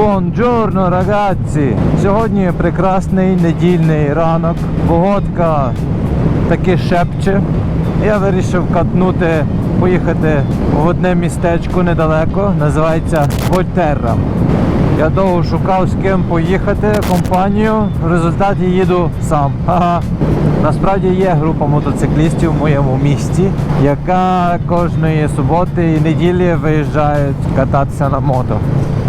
Бонджорно, рагazzi! Сьогодні прекрасний недільний ранок. Погодка таки шепче. Я вирішив катнути, поїхати в одне містечко недалеко, називається Вольтерра. Я довго шукав з ким поїхати, компанію. В результаті їду сам. Ха-ха. Насправді є група мотоциклістів в моєму місті, яка кожної суботи і неділі виїжджають кататися на мото.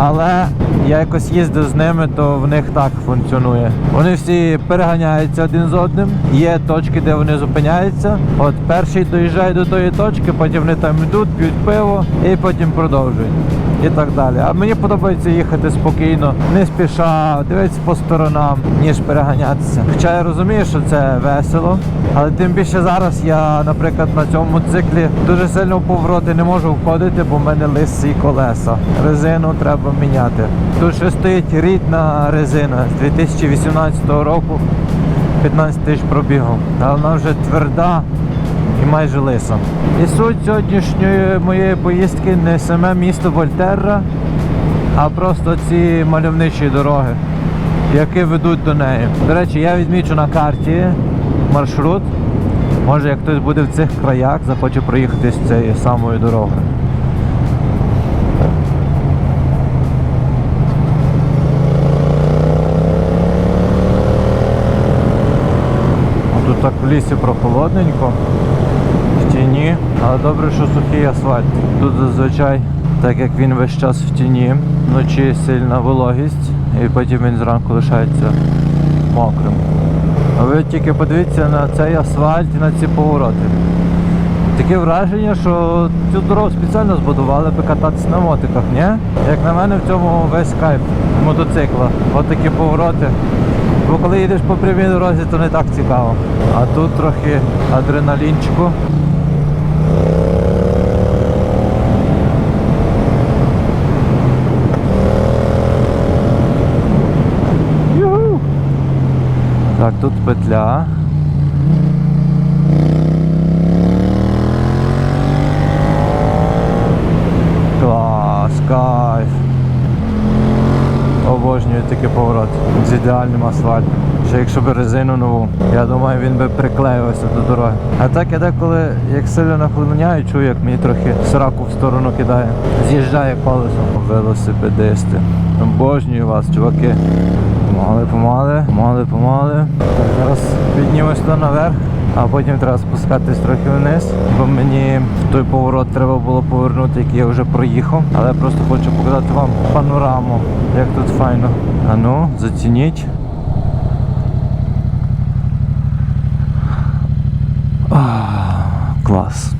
Але я якось їздив з ними, то в них так функціонує. Вони всі переганяються один з одним. Є точки, де вони зупиняються. От перший доїжджає до тої точки, потім вони там йдуть, п'ють пиво і потім продовжують. І так далі. А мені подобається їхати спокійно, не спіша, дивитися по сторонам, ніж переганятися. Хоча я розумію, що це весело, але тим більше зараз я, наприклад, на цьому циклі дуже сильно в повороти не можу входити, бо в мене лисі колеса. Резину треба міняти. Тут ще стоїть рідна резина з 2018 року, 15 тисяч пробігу. Але вона вже тверда майже лиса. І суть сьогоднішньої моєї поїздки не саме місто Вольтерра, а просто ці мальовничі дороги, які ведуть до неї. До речі, я відмічу на карті маршрут. Може, як хтось буде в цих краях, захоче проїхати з цією самою дорогою. Тут так в лісі прохолодненько, тіні, але добре, що сухий асфальт. Тут зазвичай, так як він весь час в тіні, вночі сильна вологість і потім він зранку лишається мокрим. А ви тільки подивіться на цей асфальт і на ці повороти. Таке враження, що цю дорогу спеціально збудували би кататися на мотиках, ні? Як на мене в цьому весь кайф мотоцикла. От такі повороти. Бо коли їдеш по прямій дорозі, то не так цікаво. А тут трохи адреналінчику. Так, тут петля. Клас, кайф. Обожнюю такий поворот з ідеальним асфальтом. Ще якщо б резину нову, я думаю, він би приклеювався до дороги. А так я деколи, як сильно наклоняю, чую, як мені трохи сраку в сторону кидає. З'їжджає колесо. Велосипедисти. Обожнюю вас, чуваки. Помали, помали, помали, помали. Так, зараз піднімусь то наверх. А потім треба спускатись трохи вниз, бо мені в той поворот треба було повернути, який я вже проїхав. Але я просто хочу показати вам панораму, як тут файно. А ну, зацініть. Клас.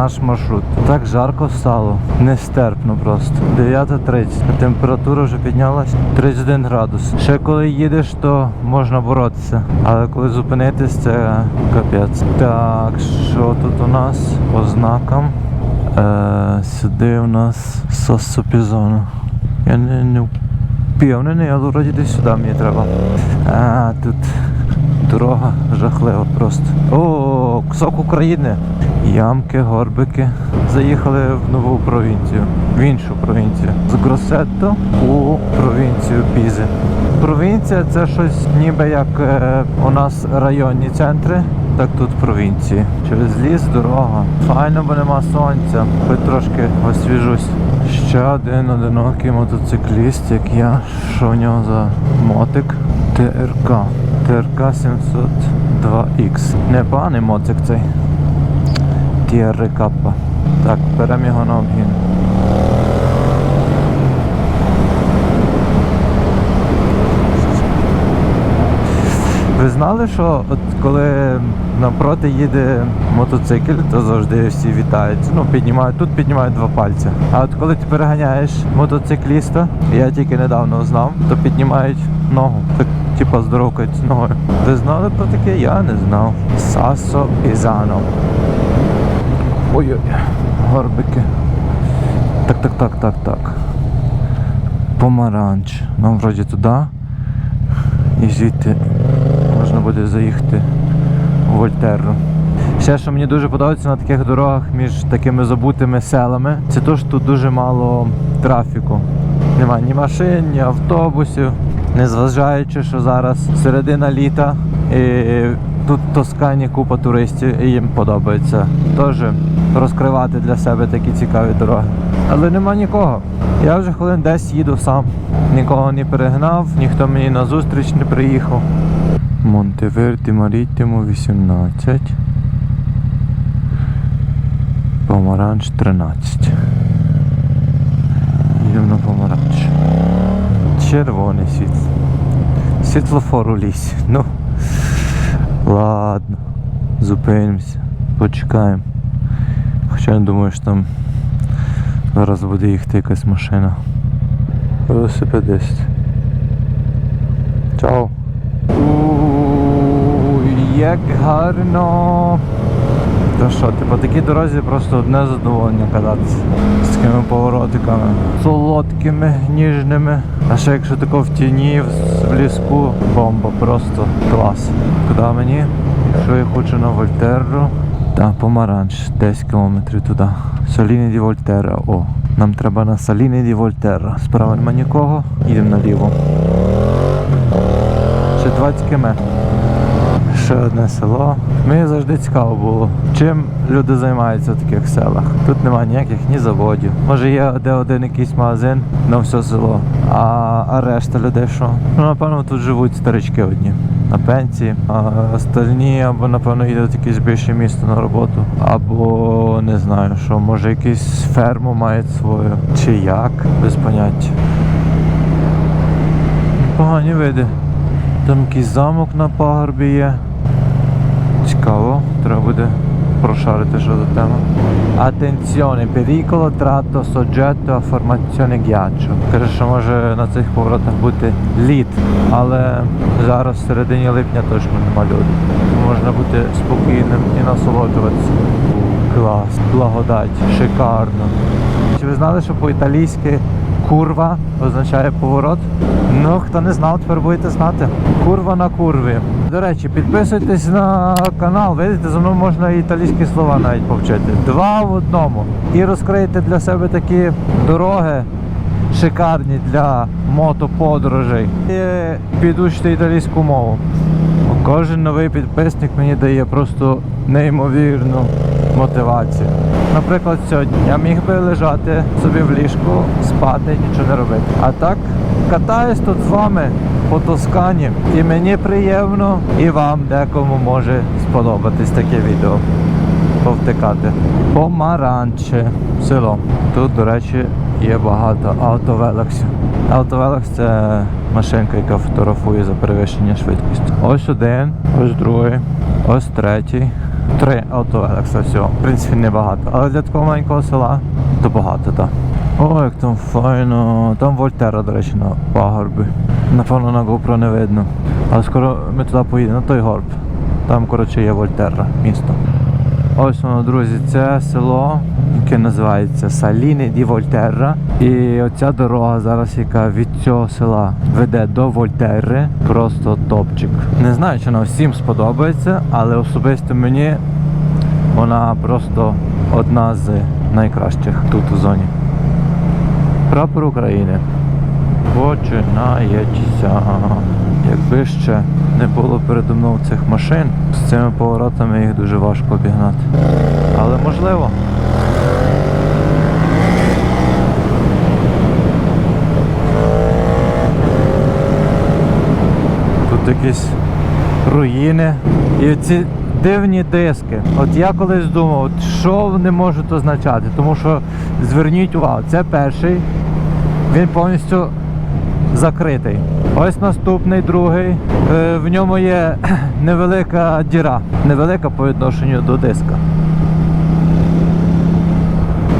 Наш маршрут. Так жарко стало, нестерпно просто. 9.30. Температура вже піднялась 31 градус. Ще коли їдеш, то можна боротися. Але коли зупинитись, це капець. Так, що тут у нас по знакам? Е, сюди у нас Сосопізона. Я не, не впевнений, але вроді десь сюди мені треба. А, тут дорога жахлива просто. О, кусок України. Ямки, горбики. Заїхали в нову провінцію, в іншу провінцію. З Гросетто у провінцію Пізи. Провінція це щось ніби як е, у нас районні центри, так тут провінції. Через ліс дорога. Файно, бо нема сонця. Хоч трошки освіжусь. Ще один одинокий мотоцикліст, як я. Що в нього за мотик? ТРК. ТРК 702X. Непоганий моцик цей. Каппа. Так, беремо його на обгін. Ви знали, що от коли навпроти їде мотоцикл, то завжди всі вітаються. Ну, піднімають, тут піднімають два пальці. А от коли ти переганяєш мотоцикліста, я тільки недавно знав, то піднімають ногу. Так, типа здоровкають ногою. Ви знали про таке? Я не знав. Сасо Ізано. Ой-ой, горбики. Так, так, так, так, так. Помаранч. Нам вроді туди. І звідти можна буде заїхати в Вольтерру. Ще, що мені дуже подобається на таких дорогах між такими забутими селами, це то, що тут дуже мало трафіку. Нема ні машин, ні автобусів. Незважаючи, що зараз середина літа і тут в Тоскані купа туристів і їм подобається теж розкривати для себе такі цікаві дороги. Але нема нікого. Я вже хвилин десь їду сам. Нікого не перегнав, ніхто мені на зустріч не приїхав. Монтеверді Марітимо 18. Помаранч 13. Їдемо на помаранч. Червоне світло. Світлофор у лісі. Ну. Ладно. Зупинимося. Почекаємо. Хоча я думаю, що там зараз буде їхати якась машина. Велосипедист. Чао. Як гарно. Та що, ти по такій дорозі просто одне задоволення кататися з такими поворотиками. Солодкими, ніжними. А ще якщо тако в тіні, в- ліску, бомба, просто клас. Куди мені? Якщо я хочу на Вольтерру, та помаранч, 10 кілометрів туди. Саліні ді Вольтерра. О, нам треба на Саліні ді Вольтерра. Справа нема нікого, їдемо наліво. Ще 20 км. Ще одне село. Мені завжди цікаво було, чим люди займаються в таких селах. Тут немає ніяких ні заводів. Може є де один якийсь магазин на все село. А, а решта людей що? Ну, напевно, тут живуть старички одні на пенсії, а остальні або напевно їдуть якесь більше місто на роботу, або не знаю, що може якусь ферму мають свою, чи як, без поняття. Погані види. Там якийсь замок на пагорбі є. Цікаво, треба буде прошарити, що за тема. Attenzione, pericolo tratto soggetto a formazione ghiaccio. Каже, що може на цих поворотах бути лід, але зараз в середині липня точно нема льоду. Можна бути спокійним і насолоджуватися. Клас, благодать, шикарно. Чи ви знали, що по-італійськи курва означає поворот? Ну, хто не знав, тепер будете знати. Курва на курві. До речі, підписуйтесь на канал, видите, за мною можна італійські слова навіть повчити. Два в одному. І розкриєте для себе такі дороги шикарні для мотоподорожей. І підучите італійську мову. Кожен новий підписник мені дає просто неймовірну мотивацію. Наприклад, сьогодні я міг би лежати собі в ліжку, спати, нічого не робити. А так катаюсь тут з вами по Тоскані, і мені приємно, і вам декому може сподобатись таке відео. Повтикати. Помаранче. Село. Тут, до речі, є багато автовелексів. Автовелекс це машинка, яка фотографує за перевищення швидкості. Ось один, ось другий, ось третій. Три автовелекса всього. В принципі, небагато. Але для такого маленького села то багато, так. О, як там файно. Там Вольтера, до речі, на пагорбі. Напевно, на GoPro не видно. Але скоро ми туди поїдемо, на той горб. Там, коротше, є Вольтерра, місто. Ось воно, друзі, це село, яке називається Саліни ді Вольтерра. І оця дорога зараз, яка від цього села веде до Вольтерри, просто топчик. Не знаю, чи вона всім сподобається, але особисто мені вона просто одна з найкращих тут у зоні. Прапор України. Починається. Якби ще не було передо мною цих машин, цими поворотами їх дуже важко обігнати. Але можливо. Тут якісь руїни. І ці дивні диски. От я колись думав, от що вони можуть означати. Тому що зверніть увагу, це перший. Він повністю закритий. Ось наступний, другий. Е, В ньому є невелика діра, невелика по відношенню до диска.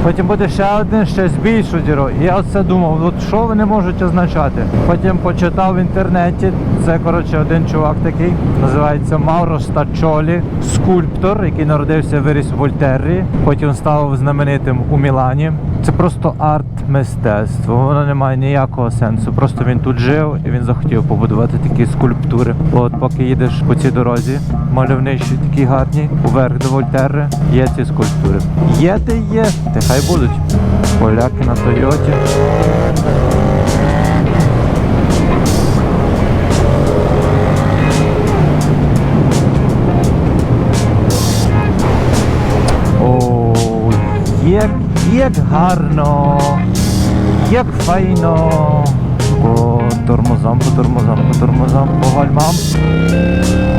Потім буде ще один, ще з більшу діру. І я оце думав, от що вони можуть означати. Потім почитав в інтернеті. Це коротше один чувак такий, називається Мауро Стачолі, скульптор, який народився виріс в Вольтеррі. Потім став знаменитим у Мілані. Це просто арт-мистецтво. Воно не має ніякого сенсу. Просто він тут жив і він захотів побудувати такі скульптури. От поки їдеш по цій дорозі, мальовничі, такі гарні, уверх до Вольтерри, є ці скульптури. Є де є, та хай будуть. Поляки на Тойоті. О, як, як гарно, як файно. По тормозам, по тормозам, по тормозам, по гальмам.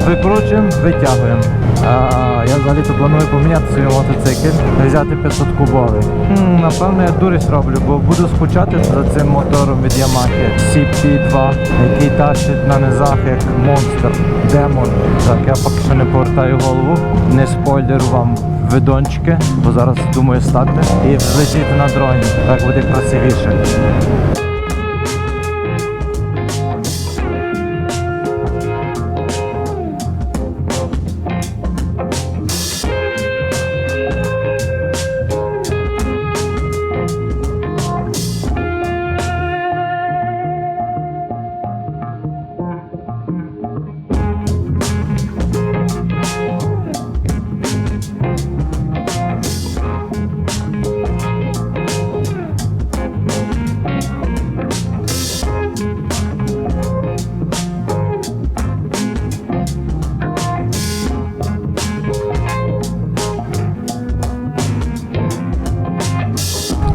Викручуємо, витягуємо. А, я взагалі-то планую поміняти свій мотоцикл, взяти 500 кубовий. М, Напевно, я дурість роблю, бо буду скучати за цим мотором від Yamaha CP2, який тащить на низах як монстр, демон. Так, я поки що не повертаю голову, не спойлерю вам видончики, бо зараз думаю стати і влетіти на дроні. Так буде красивіше.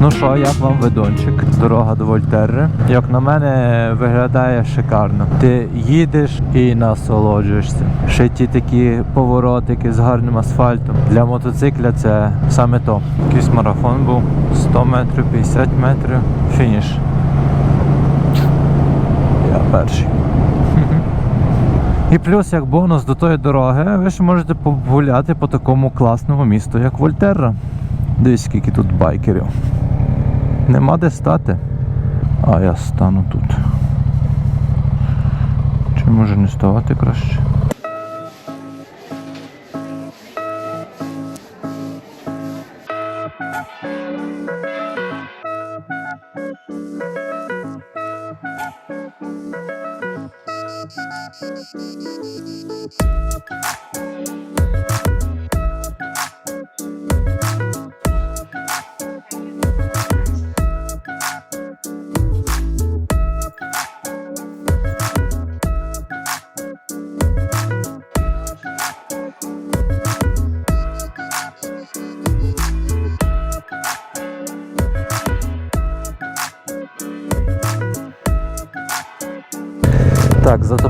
Ну що, як вам видончик? Дорога до Вольтерри. Як на мене, виглядає шикарно. Ти їдеш і насолоджуєшся. Ще ті такі поворотики з гарним асфальтом. Для мотоцикля це саме то. Якийсь марафон був 100 метрів, 50 метрів. Фініш. Я перший. І плюс як бонус до тої дороги, ви ще можете погуляти по такому класному місту, як Вольтерра. Дивись, скільки тут байкерів. Нема де стати. А я стану тут. Чи може не ставати краще?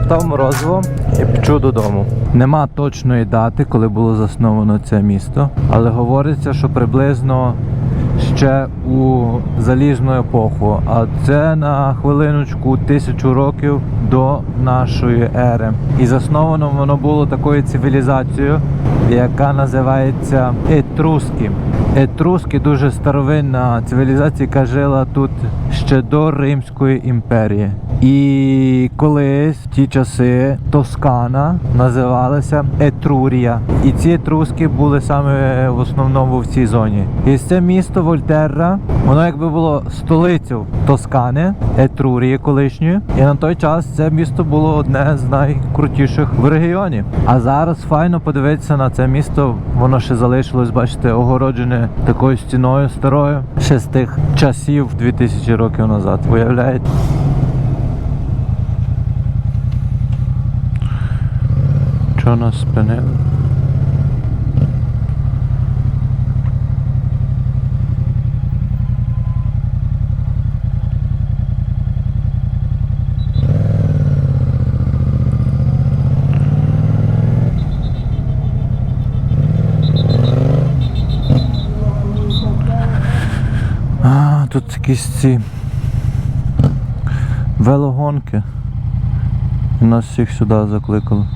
Затоптав морозиво і пчу додому. Нема точної дати, коли було засновано це місто, але говориться, що приблизно ще у залізну епоху. А це на хвилиночку тисячу років до нашої ери. І засновано воно було такою цивілізацією, яка називається Етруски. Етруски дуже старовинна цивілізація, яка жила тут ще до Римської імперії. І колись в ті часи Тоскана називалася Етрурія. І ці етруски були саме в основному в цій зоні. І це місто Вольтерра, воно якби було столицею Тоскани, Етрурії колишньої. І на той час це місто було одне з найкрутіших в регіоні. А зараз файно подивитися на це місто. Воно ще залишилось, бачите, огороджене такою стіною старою, ще з тих часів 2000 років назад. Уявляєте? Що нас спинили? А, тут якісь ці велогонки. І нас всіх сюди закликали.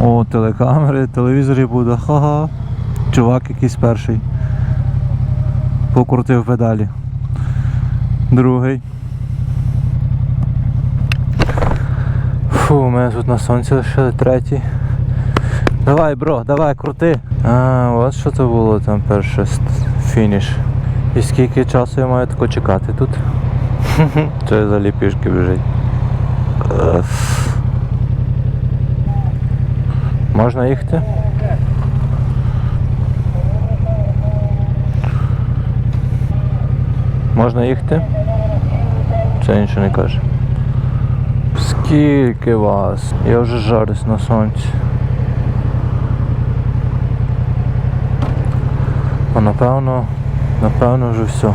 О, телекамери, телевізорі буде. Ха-ха. Чувак якийсь перший. Покрутив педалі. Другий. Фу, у мене тут на сонці лишили третій. Давай, бро, давай, крути. А, от що це було там перше фініш. І скільки часу я маю тако чекати тут? Це взагалі пішки біжить. Можна їхати? Можна їхати? Це нічого не каже. Скільки вас? Я вже жарюсь на сонці. А напевно, напевно вже все.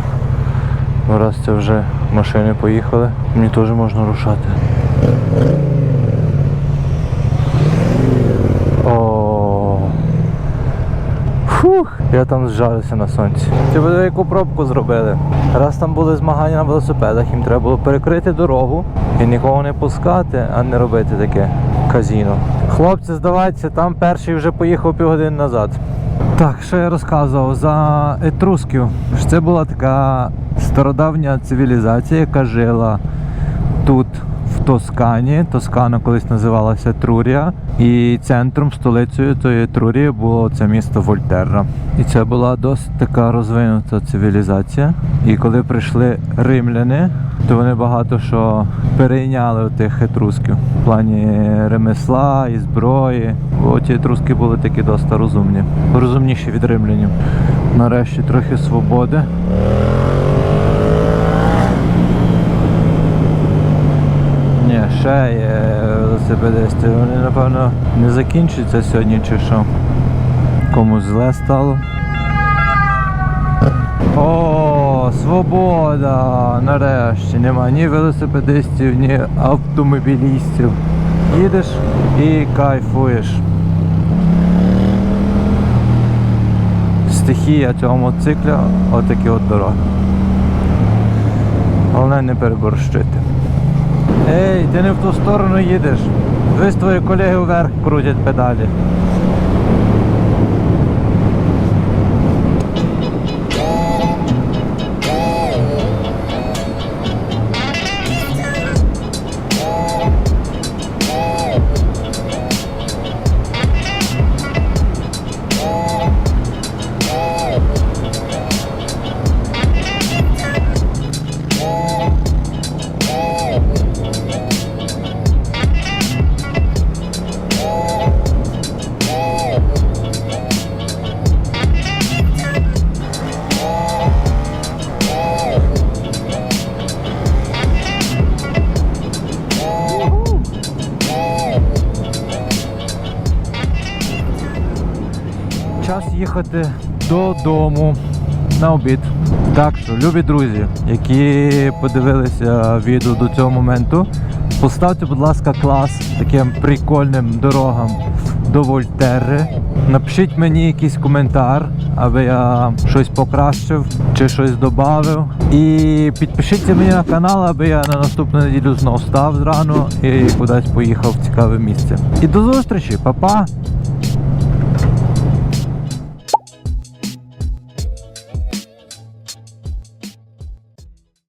Раз це вже машини поїхали, мені теж можна рушати. О. Фух, я там зжарився на сонці. Ти буде яку пробку зробили. Раз там були змагання на велосипедах, їм треба було перекрити дорогу і нікого не пускати, а не робити таке казіно. Хлопці, здавайтеся, там перший вже поїхав півгодини назад. Так, що я розказував за етрусків. Це була така стародавня цивілізація, яка жила тут, Тоскані. Тоскана колись називалася Трурія. І центром, столицею тої Трурії було це місто Вольтерра. І це була досить така розвинута цивілізація. І коли прийшли римляни, то вони багато що перейняли у тих етрусків в плані ремесла і зброї. Бо ті етруски були такі досить розумні, розумніші від римлянів. Нарешті трохи свободи. Ні, ще є велосипедисти. Вони, напевно, не закінчаться сьогодні чи що. Комусь зле стало. О, свобода! Нарешті нема ні велосипедистів, ні автомобілістів. Їдеш і кайфуєш. Стихія цього мотоцикля отакі от дороги. Головне не переборщити. Ей, ти не в ту сторону їдеш. Ви твої колеги вверх крутять педалі. Час їхати додому на обід. Так що, любі друзі, які подивилися відео до цього моменту, поставте, будь ласка, клас таким прикольним дорогам до Вольтерри. Напишіть мені якийсь коментар, аби я щось покращив чи щось додав. І підпишіться мені на канал, аби я на наступну неділю знов став зрано і кудись поїхав в цікаве місце. І до зустрічі, па-па!